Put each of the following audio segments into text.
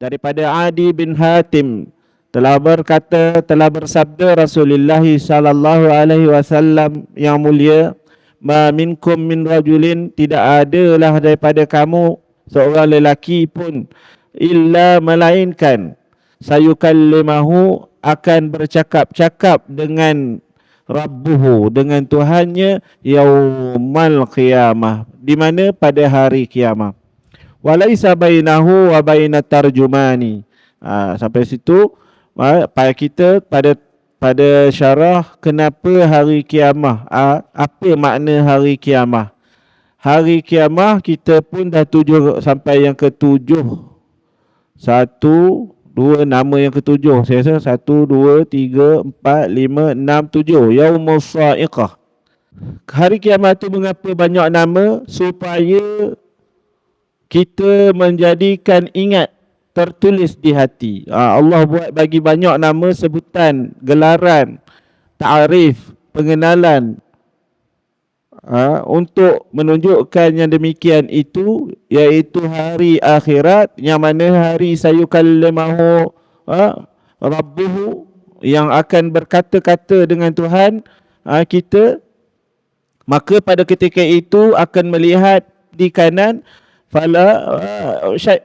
daripada Adi bin Hatim. Telah berkata telah bersabda Rasulullah sallallahu alaihi wasallam yang mulia ma minkum min rajulin tidak adalah daripada kamu seorang lelaki pun illa melainkan sayukallimahu akan bercakap-cakap dengan Rabbuhu dengan Tuhannya yaumal qiyamah. Di mana pada hari kiamat walaisa bainahu wa bainat tarjumani. Ha, sampai situ ha, pada kita pada pada syarah kenapa hari kiamat ha, apa makna hari kiamat hari kiamat kita pun dah tujuh sampai yang ketujuh. Satu Dua nama yang ketujuh. Saya rasa satu, dua, tiga, empat, lima, enam, tujuh. Yaumul Sa'iqah. Hari kiamat itu mengapa banyak nama? Supaya kita menjadikan ingat tertulis di hati. Ha, Allah buat bagi banyak nama sebutan, gelaran, ta'rif, pengenalan. Ha, untuk menunjukkan yang demikian itu iaitu hari akhirat yang mana hari sayukallimahu ha, rabbuhu yang akan berkata-kata dengan Tuhan ha, kita maka pada ketika itu akan melihat di kanan fala ha, syai,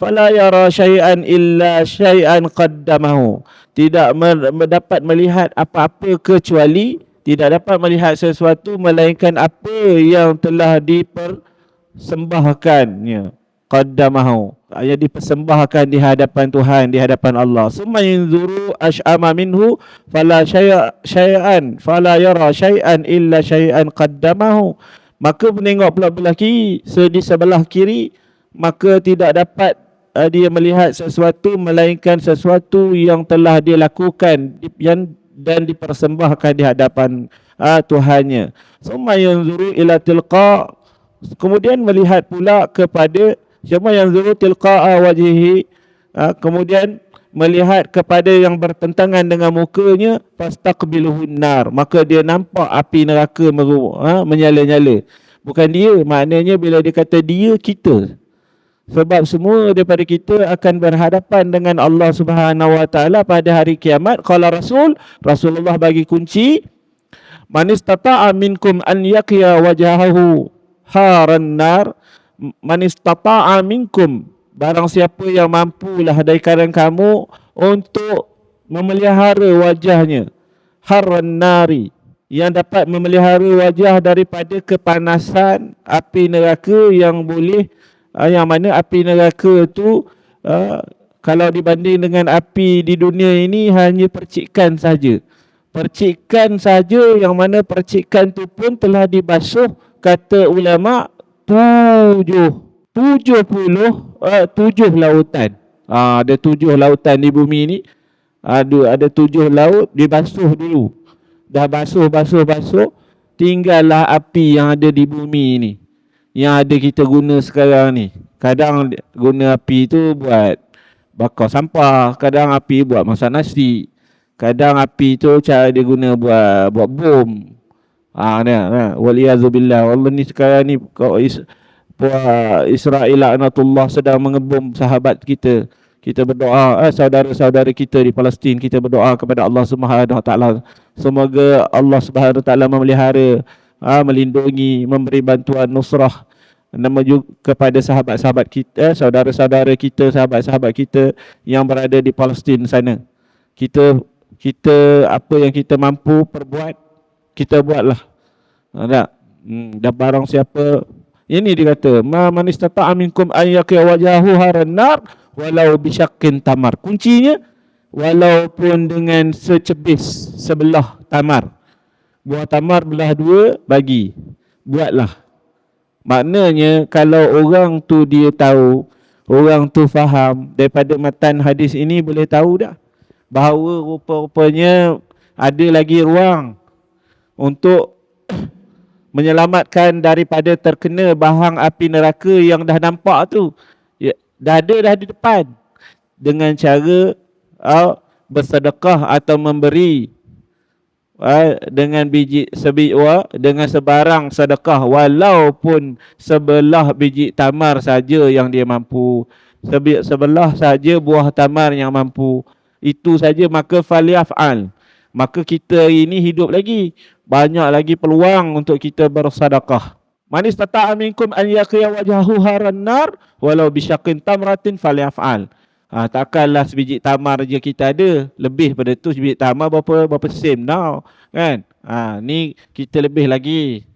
fala yara syai'an illa syai'an qaddamahu. Tidak mendapat melihat apa-apa kecuali tidak dapat melihat sesuatu melainkan apa yang telah dipersembahkannya. Qaddamahu. Yang dipersembahkan di hadapan Tuhan di hadapan Allah. Summa yanzuru ash'ama minhu fala syai'an fala yara syai'an illa syai'an qaddamahu maka menengok pula belah kiri di sebelah kiri maka tidak dapat uh, dia melihat sesuatu melainkan sesuatu yang telah dia lakukan yang dan dipersembahkan di hadapan uh, Tuhannya. Semua yang zuru ila tilqa kemudian melihat pula kepada semua yang zuru tilqa wajhihi uh, kemudian melihat kepada yang bertentangan dengan mukanya fastaqbiluhun nar maka dia nampak api neraka meru, uh, menyala-nyala. Bukan dia, maknanya bila dia kata dia kita sebab semua daripada kita akan berhadapan dengan Allah Subhanahu Wa Taala pada hari kiamat. Kalau Rasul, Rasulullah bagi kunci Man istata'a minkum an yaqiya wajhahu haran nar Man istata'a minkum barang siapa yang mampulah dari kalangan kamu untuk memelihara wajahnya haran nari yang dapat memelihara wajah daripada kepanasan api neraka yang boleh uh, yang mana api neraka tu uh, kalau dibanding dengan api di dunia ini hanya percikan saja. Percikan saja yang mana percikan tu pun telah dibasuh kata ulama tujuh tujuh puluh uh, tujuh lautan. Uh, ada tujuh lautan di bumi ini. Ada ada tujuh laut dibasuh dulu. Dah basuh basuh basuh tinggallah api yang ada di bumi ini yang ada kita guna sekarang ni. Kadang guna api tu buat bakar sampah, kadang api buat masak nasi. Kadang api tu cara dia guna buat buat bom. Ah ha, ni, ha. waliyazubillah. Allah ni sekarang ni kau is, Israel laknatullah sedang mengebom sahabat kita. Kita berdoa eh, saudara-saudara kita di Palestin kita berdoa kepada Allah Subhanahu Taala semoga Allah Subhanahu Taala memelihara ha, melindungi, memberi bantuan nusrah nama juga kepada sahabat-sahabat kita, eh, saudara-saudara kita, sahabat-sahabat kita yang berada di Palestin sana. Kita kita apa yang kita mampu perbuat, kita buatlah. Tak? Hmm, dan barang siapa ini dia kata, ma man istata'a minkum an yaqiya wajhahu haran nar walau bisyaqqin tamar. Kuncinya walaupun dengan secebis sebelah tamar. Buah tamar belah dua bagi. Buatlah. Maknanya kalau orang tu dia tahu orang tu faham daripada matan hadis ini boleh tahu dah bahawa rupa-rupanya ada lagi ruang untuk menyelamatkan daripada terkena bahang api neraka yang dah nampak tu ya, dah ada dah di depan dengan cara uh, bersedekah atau memberi uh, dengan biji sebiwa dengan sebarang sedekah walaupun sebelah biji tamar saja yang dia mampu sebelah saja buah tamar yang mampu. Itu saja maka falyaf'al. Maka kita ini hidup lagi. Banyak lagi peluang untuk kita bersedekah. Manis tata aminkum an yaqiya wajahu haran nar walau bisyakin tamratin falyaf'al. Ha, takkanlah sebiji tamar je kita ada. Lebih pada tu sebiji tamar berapa berapa sen now. Kan? Ha, ni kita lebih lagi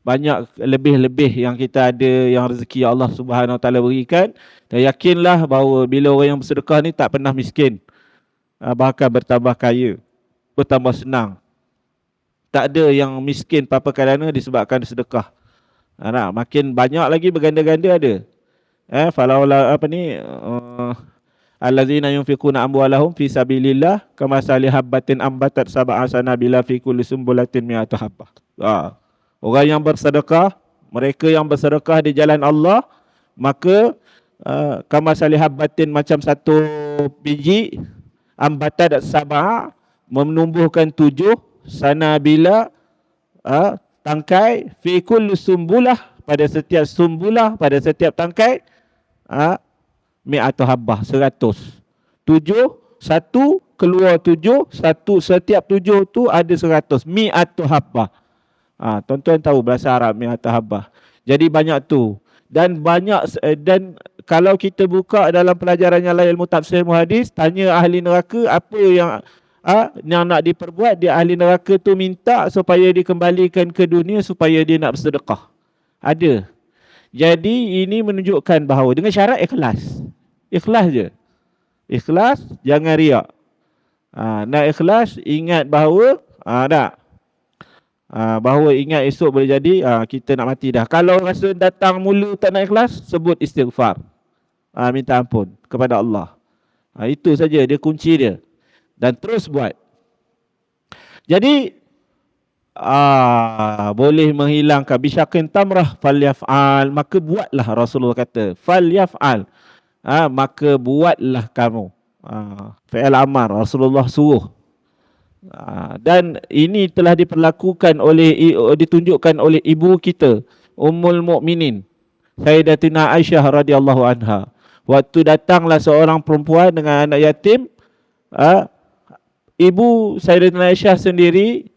banyak lebih-lebih yang kita ada yang rezeki Allah Subhanahu Wa Taala berikan dan yakinlah bahawa bila orang yang bersedekah ni tak pernah miskin ah, bahkan bertambah kaya bertambah senang tak ada yang miskin apa kerana disebabkan sedekah. Nah, makin banyak lagi berganda-ganda ada. Eh falaula apa ni uh, allazina yunfiquna amwalahum fi sabilillah kama salihabatin ambatat sab'a sanabila fi kulli sumbulatin mi'atu habbah. Ah Orang yang bersedekah, mereka yang bersedekah di jalan Allah, maka uh, kama salihabatin macam satu biji ambata dan sabah menumbuhkan tujuh sana bila uh, tangkai fi kulli sumbulah pada setiap sumbulah pada setiap tangkai uh, mi'atu habbah seratus tujuh satu keluar tujuh satu setiap tujuh tu ada seratus mi'atu habbah Ha, tuan-tuan tahu bahasa Arab ni tahabah. Jadi banyak tu. Dan banyak eh, dan kalau kita buka dalam pelajaran yang lain ilmu tafsir muhadis, tanya ahli neraka apa yang ha, yang nak diperbuat, dia ahli neraka tu minta supaya dikembalikan ke dunia supaya dia nak bersedekah. Ada. Jadi ini menunjukkan bahawa dengan syarat ikhlas. Ikhlas je. Ikhlas, jangan riak. Ha, nak ikhlas, ingat bahawa ha, tak, Uh, bahawa ingat esok boleh jadi uh, kita nak mati dah. Kalau rasa datang mula tak nak ikhlas, sebut istighfar. Uh, minta ampun kepada Allah. Uh, itu saja dia kunci dia. Dan terus buat. Jadi uh, boleh menghilangkan bisyakin tamrah falyaf'al maka buatlah Rasulullah kata falyaf'al uh, maka buatlah kamu. Uh, Fa'al amar Rasulullah suruh Ha, dan ini telah diperlakukan oleh ditunjukkan oleh ibu kita Ummul Mukminin Sayyidatina Aisyah radhiyallahu anha. Waktu datanglah seorang perempuan dengan anak yatim, ha, ibu Sayyidatina Aisyah sendiri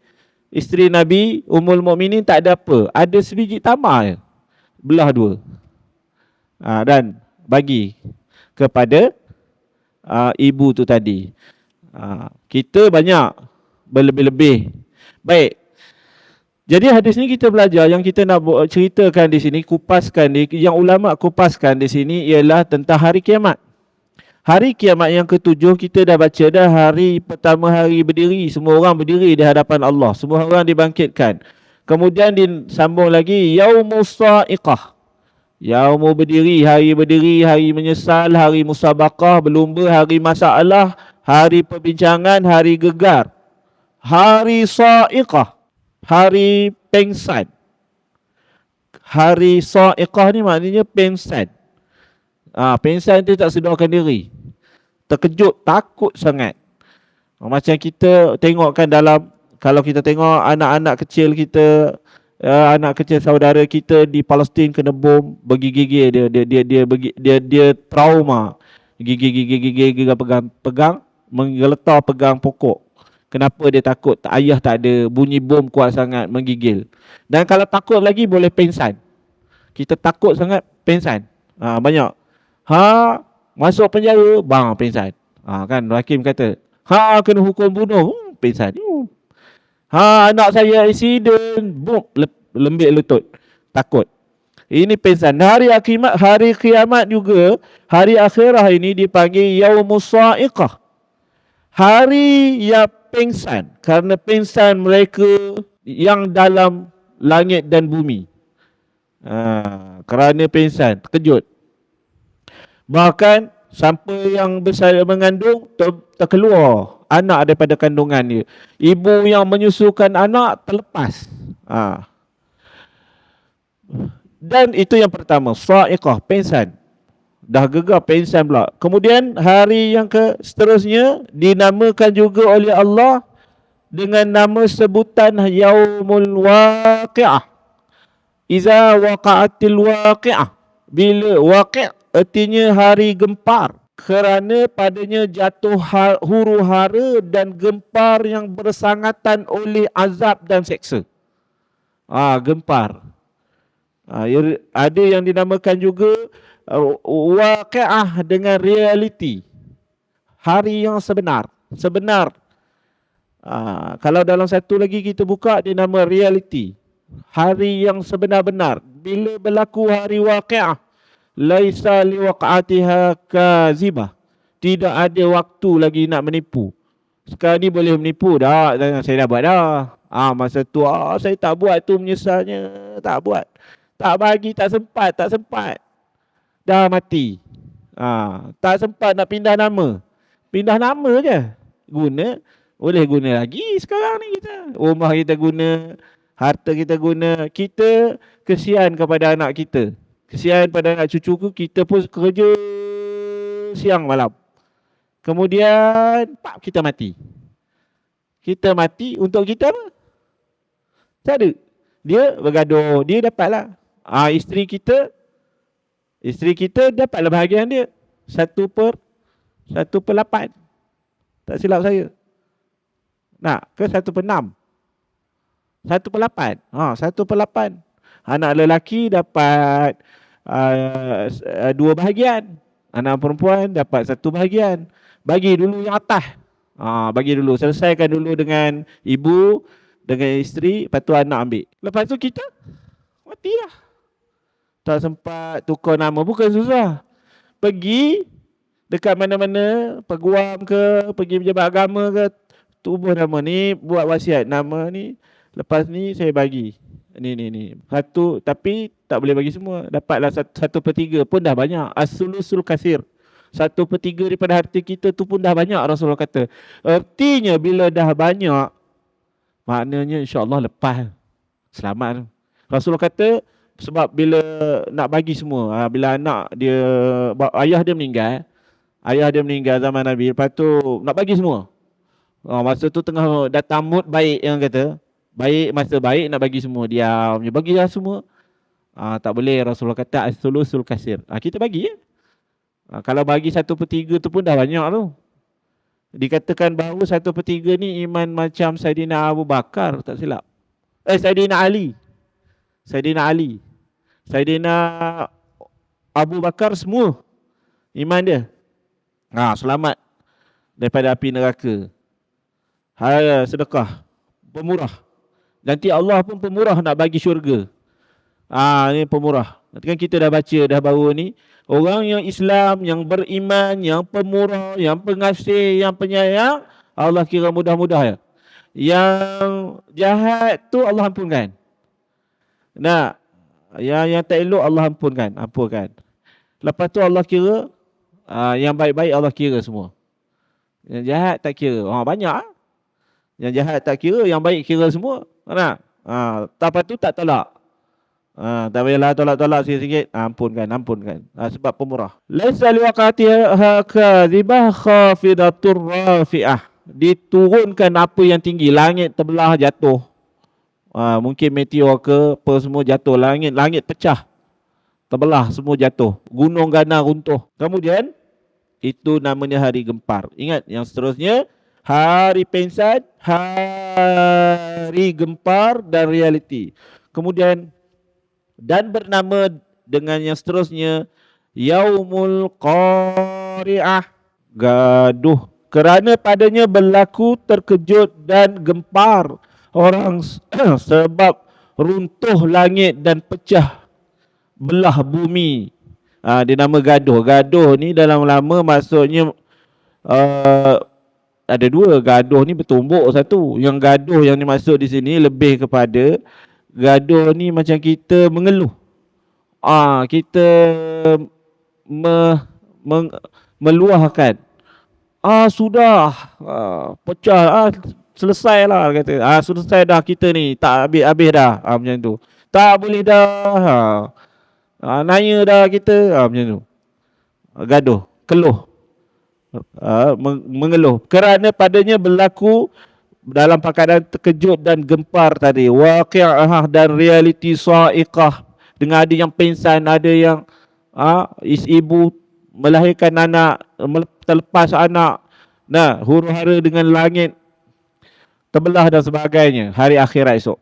isteri Nabi Ummul Mukminin tak ada apa, ada sebiji tamar belah dua. Ha, dan bagi kepada uh, ibu tu tadi. Uh, kita banyak berlebih-lebih. Baik. Jadi hadis ni kita belajar yang kita nak ceritakan di sini, kupaskan di, yang ulama kupaskan di sini ialah tentang hari kiamat. Hari kiamat yang ketujuh kita dah baca dah hari pertama hari berdiri, semua orang berdiri di hadapan Allah, semua orang dibangkitkan. Kemudian disambung lagi yaumus sa'iqah. Yaumu berdiri, hari berdiri, hari menyesal, hari musabakah, berlumba, hari masalah, hari perbincangan, hari gegar hari sa'iqah, hari pengsan. Hari sa'iqah ni maknanya pengsan. Ah, ha, pengsan tu tak sedarkan diri. Terkejut, takut sangat. Macam kita tengokkan dalam kalau kita tengok anak-anak kecil kita uh, anak kecil saudara kita di Palestin kena bom bergigil dia dia dia dia dia dia, dia trauma gigil-gigil-gigil pegang pegang menggeletar pegang pokok Kenapa dia takut? Ayah tak ada bunyi bom kuat sangat menggigil. Dan kalau takut lagi boleh pensan. Kita takut sangat pensan. Ha, banyak. Ha, masuk penjara, bang pensan. Ha, kan hakim kata, ha kena hukum bunuh, hmm, pensan. Hmm. Ha anak saya insiden, bom lembik lutut. Takut. Ini pensan. Hari kiamat, hari kiamat juga, hari akhirah ini dipanggil yaumus sa'iqah. Hari yang pengsan kerana pengsan mereka yang dalam langit dan bumi. Ha, kerana pengsan, terkejut. Bahkan sampai yang besar mengandung ter, terkeluar anak daripada kandungan dia. Ibu yang menyusukan anak terlepas. Ha. Dan itu yang pertama, sa'iqah, pengsan. Dah gegar pensan pula. Kemudian hari yang ke seterusnya dinamakan juga oleh Allah dengan nama sebutan Yaumul Waqi'ah. Iza waqa'atil waqi'ah. Bila waqi' artinya hari gempar kerana padanya jatuh ha- huru hara dan gempar yang bersangatan oleh azab dan seksa. Ah, gempar. Ah, ya, ada yang dinamakan juga uh, waqiah dengan realiti. Hari yang sebenar. Sebenar. Ah, kalau dalam satu lagi kita buka dia nama realiti. Hari yang sebenar-benar. Bila berlaku hari waqiah laisa liwaqatiha kazibah. Tidak ada waktu lagi nak menipu. Sekarang ni boleh menipu dah. Saya dah buat dah. Ah masa tu ah, saya tak buat tu menyesalnya. Tak buat. Tak bagi, tak sempat, tak sempat. Dah mati. Ah, tak sempat nak pindah nama. Pindah nama je. Guna. Boleh guna lagi sekarang ni kita. Rumah kita guna. Harta kita guna. Kita kesian kepada anak kita. Kesian pada anak cucuku, kita pun kerja siang malam. Kemudian, pak kita mati. Kita mati untuk kita apa? Tak ada. Dia bergaduh, dia dapatlah. Ah, isteri kita, isteri kita dapatlah bahagian dia. Satu per, satu per lapan. Tak silap saya. Nak ke satu per enam? Satu per lapan. Ha, satu per lapan. Anak lelaki dapat uh, dua bahagian. Anak perempuan dapat satu bahagian. Bagi dulu yang atas. Uh, bagi dulu. Selesaikan dulu dengan ibu, dengan isteri. Lepas tu anak ambil. Lepas tu kita mati lah. Tak sempat tukar nama. Bukan susah. Pergi dekat mana-mana. Peguam ke, pergi pejabat agama ke. Tubuh nama ni, buat wasiat nama ni. Lepas ni saya bagi. Ni ni ni. Satu tapi tak boleh bagi semua. Dapatlah satu, satu per tiga pun dah banyak. As-sulusul kasir. Satu per tiga daripada harta kita tu pun dah banyak Rasulullah kata. Artinya bila dah banyak, maknanya insyaAllah lepas. Selamat. Rasulullah kata sebab bila nak bagi semua, ha, bila anak dia, ayah dia meninggal, ayah dia meninggal zaman Nabi, lepas tu nak bagi semua. Oh, masa tu tengah datang mood baik yang kata, Baik masa baik nak bagi semua diam je. Bagilah semua. Ah, tak boleh Rasulullah kata as-sulusul kasir. Ah, kita bagi ya. Ah, kalau bagi satu per tiga tu pun dah banyak tu. Dikatakan bahawa satu per tiga ni iman macam Saidina Abu Bakar. Tak silap. Eh Saidina Ali. Saidina Ali. Saidina Abu Bakar semua. Iman dia. Ah, selamat daripada api neraka. Hai sedekah. Pemurah. Nanti Allah pun pemurah nak bagi syurga. Ah ni pemurah. Nanti kan kita dah baca dah baru ni. Orang yang Islam, yang beriman, yang pemurah, yang pengasih, yang penyayang. Allah kira mudah-mudah ya. Yang jahat tu Allah ampunkan. Nah, yang yang tak elok Allah ampunkan, ampunkan. Lepas tu Allah kira uh, yang baik-baik Allah kira semua. Yang jahat tak kira. Oh, banyak ah. Yang jahat tak kira, yang baik kira semua. Mana? Ha, lepas tu tak tolak. Ha, tak payahlah tolak-tolak sikit-sikit. Ampunkan, ampunkan. Ha, sebab pemurah. Laisa liwaqatiha kadhibah khafidatur rafi'ah. Diturunkan apa yang tinggi. Langit terbelah jatuh. Ha, mungkin meteor ke apa semua jatuh. Langit langit pecah. Terbelah semua jatuh. Gunung gana runtuh. Kemudian, itu namanya hari gempar. Ingat yang seterusnya, hari pensan, hari gempar dan realiti. Kemudian dan bernama dengan yang seterusnya Yaumul Qari'ah gaduh kerana padanya berlaku terkejut dan gempar orang sebab runtuh langit dan pecah belah bumi. Ha, dia nama gaduh. Gaduh ni dalam lama maksudnya uh, ada dua gaduh ni bertumbuk. Satu yang gaduh yang dimaksud di sini lebih kepada gaduh ni macam kita mengeluh. Ah kita me, me, meluahkan. Ah sudah. Ah, pecah. Ah selesai lah kata. Ah selesai dah kita ni. Tak habis habis dah. Ah macam tu. Tak boleh dah. Ah, ah nanya dah kita. Ah macam tu. Gaduh keluh uh, mengeluh. Kerana padanya berlaku dalam perkataan terkejut dan gempar tadi. Waqi'ah dan realiti sa'iqah. Dengan ada yang pingsan ada yang ah is ibu melahirkan anak terlepas anak. Nah huru hara dengan langit terbelah dan sebagainya. Hari akhirat esok.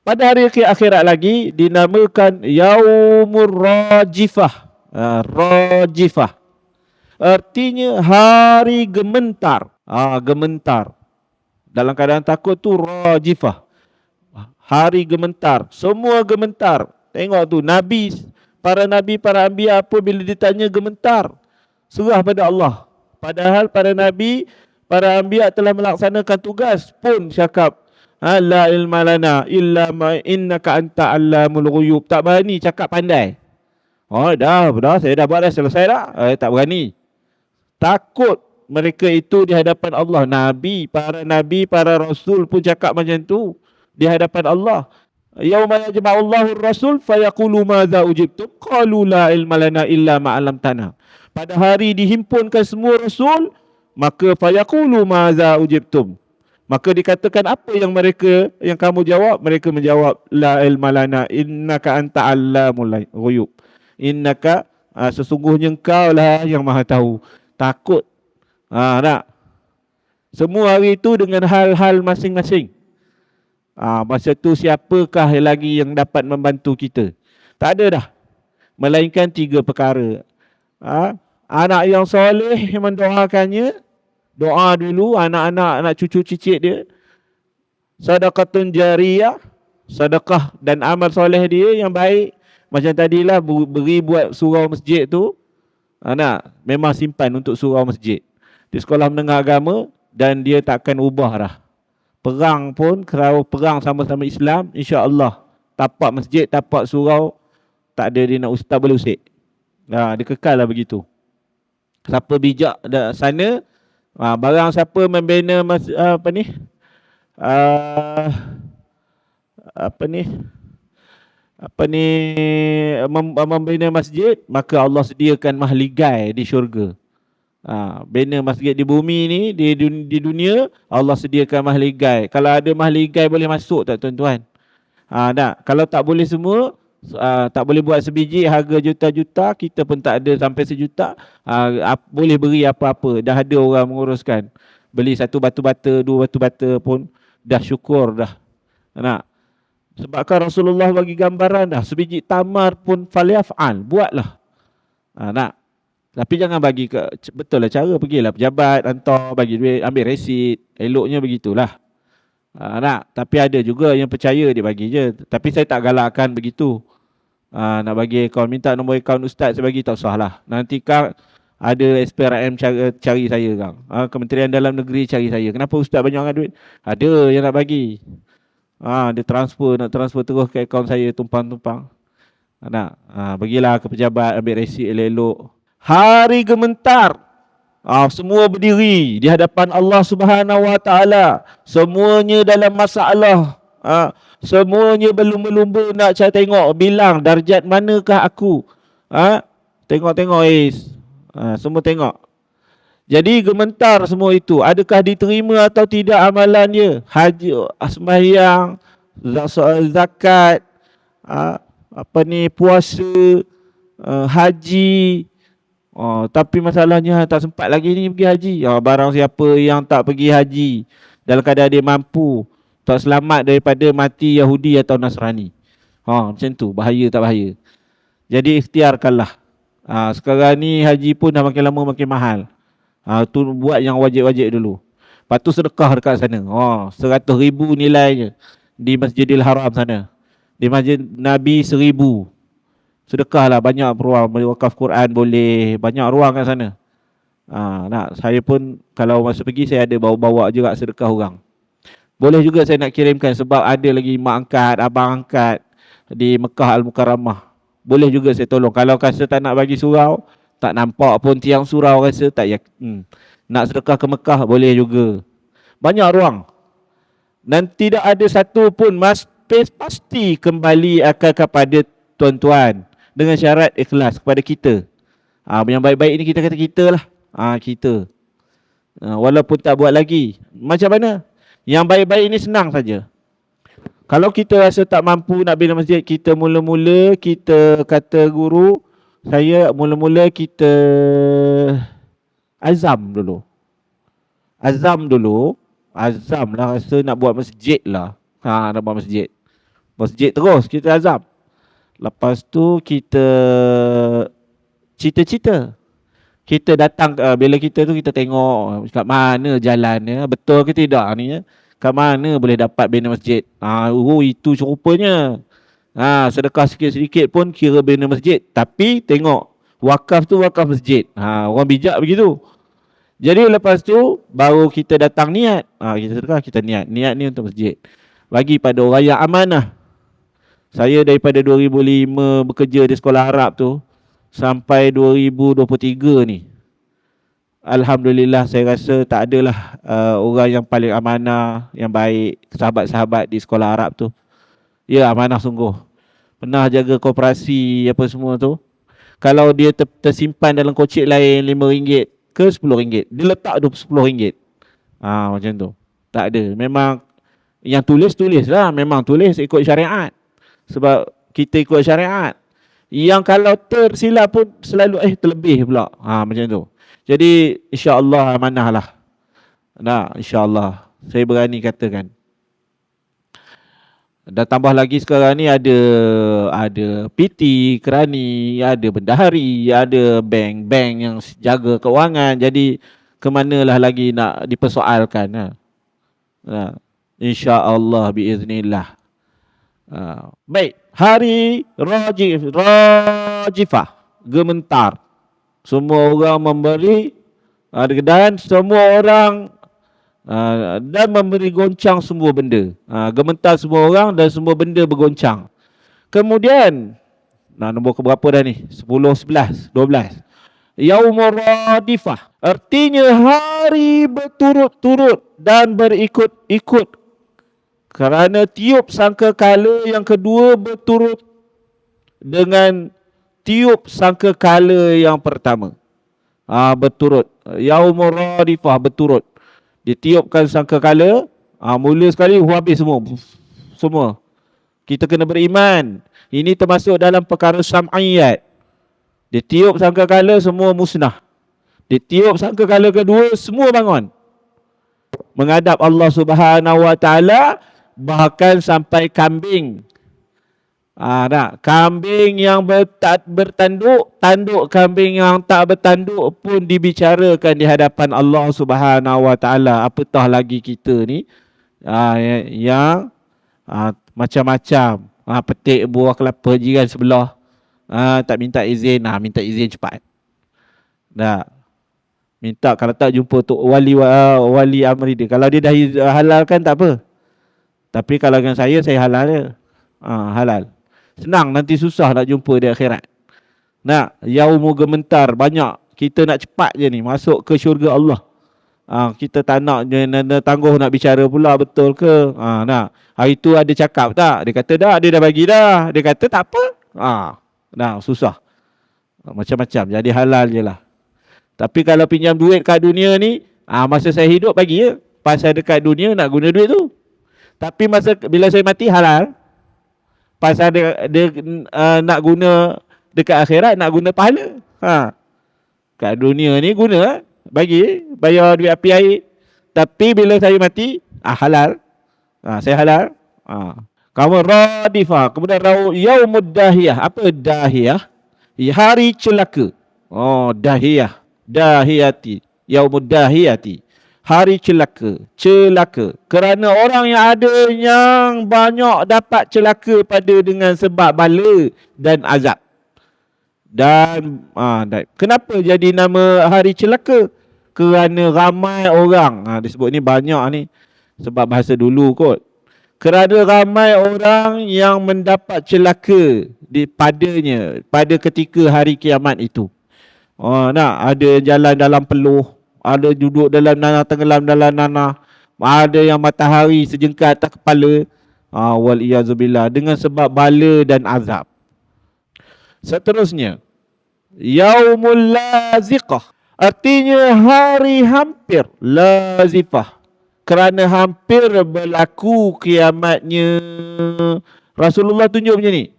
Pada hari akhirat lagi dinamakan yaumur rajifah. Uh, rajifah artinya hari gementar. Ah gementar. Dalam keadaan takut tu rajifah. Hari gementar. Semua gementar. Tengok tu nabi para nabi para anbiya apa bila ditanya gementar? Serah pada Allah. Padahal para nabi para anbiya telah melaksanakan tugas pun cakap ha, la ilma lana illa ma innaka anta allamul ghuyub. Tak berani cakap pandai. Oh dah dah saya dah buat dah selesai dah. Eh, tak berani takut mereka itu di hadapan Allah. Nabi, para nabi, para rasul pun cakap macam tu di hadapan Allah. Yauma yajma'u Allahu ar-rasul fayaqulu madza ujibtum? Qalu la ilma lana illa ma 'allamtana. Pada hari dihimpunkan semua rasul, maka fayaqulu madza ujibtum? Maka dikatakan apa yang mereka yang kamu jawab? Mereka menjawab la ilma lana innaka anta 'allamul ghuyub. Innaka uh, sesungguhnya engkau lah yang maha tahu takut. Ha, tak? Semua hari itu dengan hal-hal masing-masing. Ha, masa tu siapakah lagi yang dapat membantu kita? Tak ada dah. Melainkan tiga perkara. Ha? Anak yang soleh yang mendoakannya. Doa dulu anak-anak, anak cucu cicit dia. Sadaqatun jariyah. Sedekah dan amal soleh dia yang baik. Macam tadilah beri buat surau masjid tu. Anak memang simpan untuk surau masjid. Di sekolah menengah agama dan dia takkan ubah dah. Perang pun kalau perang sama-sama Islam, insya-Allah tapak masjid, tapak surau tak ada dia nak ustaz boleh usik. Ha, dia kekal lah begitu. Siapa bijak dah sana, ha, barang siapa membina mas, apa ni? Uh, apa ni? Apa ni membina masjid maka Allah sediakan mahligai di syurga. Ha, bina masjid di bumi ni di di dunia Allah sediakan mahligai. Kalau ada mahligai boleh masuk tak tuan-tuan? Ha, tak. Kalau tak boleh semua Uh, tak boleh buat sebiji harga juta-juta kita pun tak ada sampai sejuta uh, boleh beri apa-apa dah ada orang menguruskan beli satu batu bata dua batu bata pun dah syukur dah nak Sebabkan Rasulullah bagi gambaran dah sebiji tamar pun faliaf'al, buatlah. Ha, nak. Tapi jangan bagi ke betul lah cara pergilah pejabat hantar bagi duit ambil resit eloknya begitulah. Ha, nak. Tapi ada juga yang percaya dia bagi je. Tapi saya tak galakkan begitu. Ha, nak bagi akaun minta nombor akaun ustaz saya bagi tak usah lah. Nanti kan ada SPRM cari, cari saya kan. Ha, Kementerian Dalam Negeri cari saya. Kenapa ustaz banyak duit? Ada yang nak bagi. Ha, dia transfer, nak transfer terus ke akaun saya tumpang-tumpang. Ha, nak, ha, bagilah ke pejabat ambil resit elok-elok. Hari gementar. Ha, semua berdiri di hadapan Allah Subhanahu Wa Taala. Semuanya dalam masalah. Ha, semuanya belum lumba nak saya tengok bilang darjat manakah aku. Ha, tengok-tengok is. Ha, semua tengok. Jadi gementar semua itu. Adakah diterima atau tidak amalannya? Haji, asmahyang, zakat, apa ni puasa, haji. Oh, tapi masalahnya tak sempat lagi ni pergi haji. Oh, barang siapa yang tak pergi haji dalam keadaan dia mampu tak selamat daripada mati Yahudi atau Nasrani. Ha, macam tu, bahaya tak bahaya. Jadi ikhtiarkanlah. Ha, sekarang ni haji pun dah makin lama makin mahal. Ha, tu buat yang wajib-wajib dulu. Lepas tu sedekah dekat sana. Oh, seratus ribu nilainya di Masjidil Haram sana. Di Masjid Nabi seribu. Sedekah lah banyak ruang. Wakaf Quran boleh. Banyak ruang kat sana. Ha, nak, saya pun kalau masa pergi saya ada bawa-bawa juga sedekah orang. Boleh juga saya nak kirimkan sebab ada lagi mak angkat, abang angkat di Mekah Al-Mukarramah. Boleh juga saya tolong. Kalau kasa tak nak bagi surau, tak nampak pun tiang surau rasa tak ya hmm. nak sedekah ke Mekah boleh juga. Banyak ruang. Dan tidak ada satu pun mas pasti kembali akan kepada tuan-tuan dengan syarat ikhlas kepada kita. Ha, yang baik-baik ini kita kata kita lah. Ha, kita. Ha, walaupun tak buat lagi. Macam mana? Yang baik-baik ini senang saja. Kalau kita rasa tak mampu nak bina masjid kita mula-mula kita kata guru saya mula-mula kita azam dulu. Azam dulu, azam lah rasa nak buat masjid lah. Ha, nak buat masjid. Masjid terus kita azam. Lepas tu kita cita-cita. Kita datang uh, bila kita tu kita tengok kat mana jalannya, betul ke tidak ni ya. Kat mana boleh dapat bina masjid? Ha, oh itu rupanya. Ha, sedekah sikit-sedikit pun kira bina masjid. Tapi tengok wakaf tu wakaf masjid. Ha, orang bijak begitu. Jadi lepas tu baru kita datang niat. Ha, kita sedekah kita niat. Niat ni untuk masjid. Bagi pada orang yang amanah. Saya daripada 2005 bekerja di sekolah Arab tu sampai 2023 ni. Alhamdulillah saya rasa tak adalah uh, orang yang paling amanah, yang baik, sahabat-sahabat di sekolah Arab tu. Ya amanah sungguh. Pernah jaga koperasi apa semua tu. Kalau dia ter- tersimpan dalam kocik lain RM5 ke RM10, dia letak tu RM10. Ah macam tu. Tak ada. Memang yang tulis tulis lah. Memang tulis ikut syariat sebab kita ikut syariat. Yang kalau tersilap pun selalu eh terlebih pula. Ha macam tu. Jadi insya-Allah amanahlah. Nah, insya-Allah saya berani katakan. Dan tambah lagi sekarang ni ada ada PT, kerani, ada bendahari, ada bank-bank yang jaga kewangan. Jadi ke manalah lagi nak dipersoalkan ha. Nah, insya-Allah biiznillah. Uh, baik, hari rajif, rajifah, gementar. Semua orang memberi uh, dan semua orang uh, dan memberi goncang semua benda. Uh, gementar semua orang dan semua benda bergoncang. Kemudian, nah nombor ke berapa dah ni? 10, 11, 12. Yaumur radifah. Artinya hari berturut-turut dan berikut-ikut kerana tiup sangka kala yang kedua berturut dengan tiup sangka kala yang pertama. Ah ha, berturut. Yaumur radifah berturut. Ditiupkan sangka kala, ha, mula sekali habis semua. Semua. Kita kena beriman. Ini termasuk dalam perkara sam'iyat. Ditiup sangka kala semua musnah. Ditiup sangka kala kedua semua bangun. Menghadap Allah Subhanahu Wa Taala bahkan sampai kambing. Ah, nak kambing yang tak bertanduk, tanduk kambing yang tak bertanduk pun dibicarakan di hadapan Allah Subhanahu Wa Taala. Apatah lagi kita ni ah, yang ah, macam-macam ah, petik buah kelapa jiran sebelah ah, tak minta izin, ah, minta izin cepat. Dah minta kalau tak jumpa tu wali wali amri dia. Kalau dia dah halalkan tak apa. Tapi kalau dengan saya, saya halal dia. Ha, halal. Senang nanti susah nak jumpa di akhirat. Nak, yaumu gementar banyak. Kita nak cepat je ni masuk ke syurga Allah. Ha, kita tak nak tangguh nak bicara pula betul ke? Ha, nak. Hari tu ada cakap tak? Dia kata dah, dia dah bagi dah. Dia kata tak apa. Ha, nah, susah. Macam-macam. Jadi halal je lah. Tapi kalau pinjam duit kat dunia ni, ha, masa saya hidup bagi ya. Pas saya dekat dunia nak guna duit tu. Tapi masa bila saya mati halal. Pasal dia, dia uh, nak guna dekat akhirat nak guna pahala. Ha. Kat dunia ni guna bagi bayar duit api air. Tapi bila saya mati ah halal. Ha, saya halal. Ha. Kamu radifah. Kemudian rau yaumud dahiyah. Apa dahiyah? Hari celaka. Oh, dahiyah. Dahiyati. Yaumud dahiyati hari celaka, celaka. Kerana orang yang ada yang banyak dapat celaka pada dengan sebab bala dan azab. Dan dan, kenapa jadi nama hari celaka? Kerana ramai orang, ah, disebut ni banyak ni sebab bahasa dulu kot. Kerana ramai orang yang mendapat celaka di padanya pada ketika hari kiamat itu. Oh, nak ada jalan dalam peluh, ada duduk dalam nanah tenggelam dalam nanah. Ada yang matahari sejengkal atas kepala. Ah wal iazubillah dengan sebab bala dan azab. Seterusnya. Yaumul laziqah. Artinya hari hampir lazifah. Kerana hampir berlaku kiamatnya. Rasulullah tunjuk macam ni.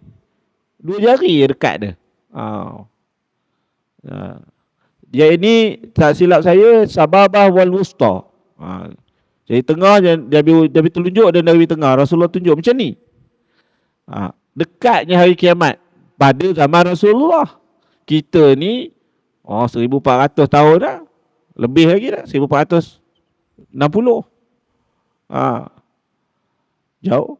Dua jari dekat dia. Ah Ha. Dia ini tak silap saya sababah wal wusta. Ha. Jadi tengah dia dia dia dan dari tengah Rasulullah tunjuk macam ni. Ha. Dekatnya hari kiamat pada zaman Rasulullah. Kita ni oh 1400 tahun dah. Lebih lagi dah 1460. Ha. Jauh.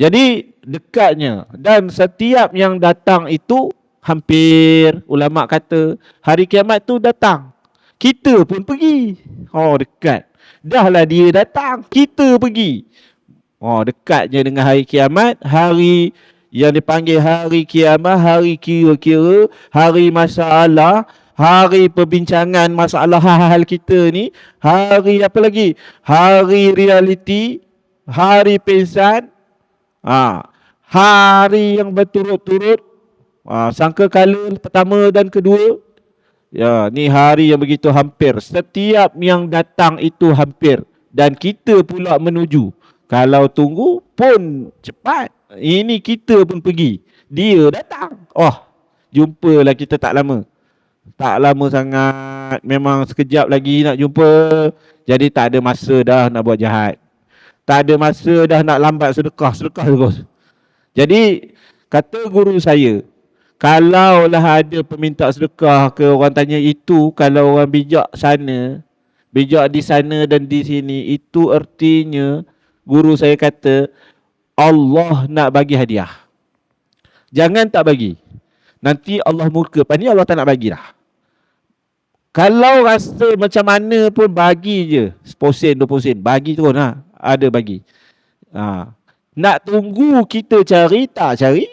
Jadi dekatnya dan setiap yang datang itu hampir ulama kata hari kiamat tu datang. Kita pun pergi. Oh dekat. Dahlah dia datang, kita pergi. Oh dekatnya dengan hari kiamat, hari yang dipanggil hari kiamat, hari kira-kira, hari masalah, hari perbincangan masalah hal-hal kita ni, hari apa lagi? Hari realiti, hari pensan, ha, hari yang berturut-turut, Ha, sangka kala pertama dan kedua Ya, ni hari yang begitu hampir. Setiap yang datang itu hampir. Dan kita pula menuju. Kalau tunggu pun cepat. Ini kita pun pergi. Dia datang. Oh, jumpalah kita tak lama. Tak lama sangat. Memang sekejap lagi nak jumpa. Jadi tak ada masa dah nak buat jahat. Tak ada masa dah nak lambat sedekah. Sedekah terus. Jadi kata guru saya Kalaulah ada peminta sedekah ke orang tanya itu Kalau orang bijak sana Bijak di sana dan di sini Itu artinya Guru saya kata Allah nak bagi hadiah. Jangan tak bagi. Nanti Allah murka. Lepas ni Allah tak nak bagi dah. Kalau rasa macam mana pun bagi je. 10 sen, 20 sen Bagi terus ha. Ada bagi. Ha. Nak tunggu kita cari Tak cari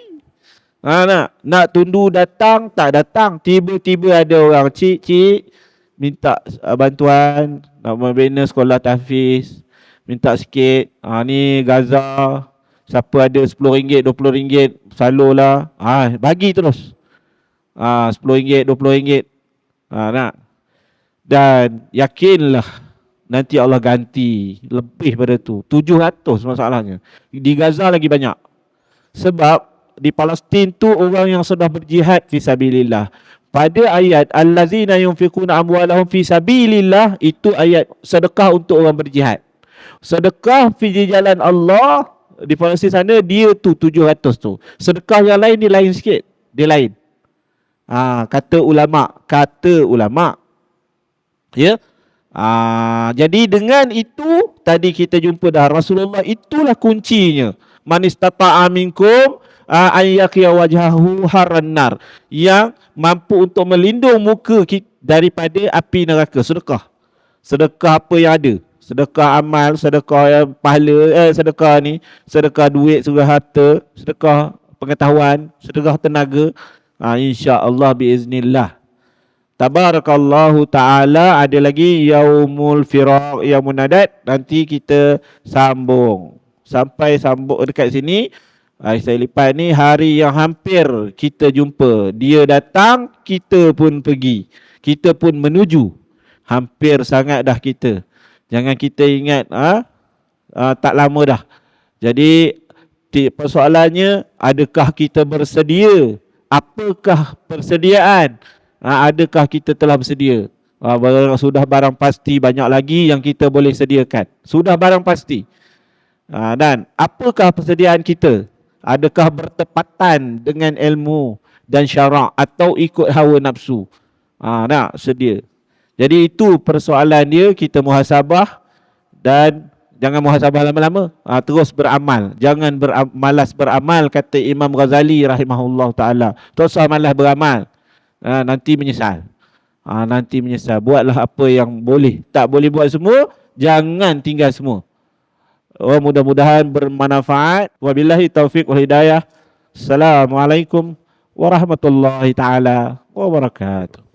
Ha, nak nak tundu datang tak datang tiba-tiba ada orang cik cik minta uh, bantuan nak membina sekolah tahfiz minta sikit. Ha ni Gaza siapa ada RM10 RM20 salurlah ha bagi terus. Ha RM10 RM20 ha nak. Dan yakinlah nanti Allah ganti lebih pada tu. 700 masalahnya. Di Gaza lagi banyak. Sebab di Palestin tu orang yang sudah berjihad fi sabilillah. Pada ayat allazina yunfiquna amwalahum fi sabilillah itu ayat sedekah untuk orang berjihad. Sedekah fi jalan Allah di Palestin sana dia tu 700 tu. Sedekah yang lain dia lain sikit. Dia lain. Ha, kata ulama, kata ulama. Ya. Ha, jadi dengan itu tadi kita jumpa dah Rasulullah itulah kuncinya. Man istata'a minkum ayyaqiya wajhahu harannar yang mampu untuk melindung muka kita daripada api neraka. Sedekah. Sedekah apa yang ada? Sedekah amal sedekah yang pahala eh sedekah ni sedekah duit sedekah harta sedekah pengetahuan sedekah tenaga. Ha, insya-Allah biiznillah. Tabarakallahu taala ada lagi yaumul firaq yaumun nadat nanti kita sambung. Sampai sambung dekat sini Hari saya lipat ni hari yang hampir kita jumpa. Dia datang, kita pun pergi. Kita pun menuju. Hampir sangat dah kita. Jangan kita ingat ha? ha, tak lama dah. Jadi persoalannya adakah kita bersedia? Apakah persediaan? Ha, adakah kita telah bersedia? Ha, barang, sudah barang pasti banyak lagi yang kita boleh sediakan. Sudah barang pasti. Ha, dan apakah persediaan kita? Adakah bertepatan dengan ilmu dan syarak atau ikut hawa nafsu? Ha, nak sedia. Jadi itu persoalan dia kita muhasabah dan jangan muhasabah lama-lama. Ha, terus beramal. Jangan malas beramal kata Imam Ghazali rahimahullah taala. Terus malas beramal. Ha, nanti menyesal. Ha, nanti menyesal. Buatlah apa yang boleh. Tak boleh buat semua jangan tinggal semua Oh, mudah-mudahan bermanfaat. Wabillahi taufiq wal hidayah. Assalamualaikum warahmatullahi taala wabarakatuh.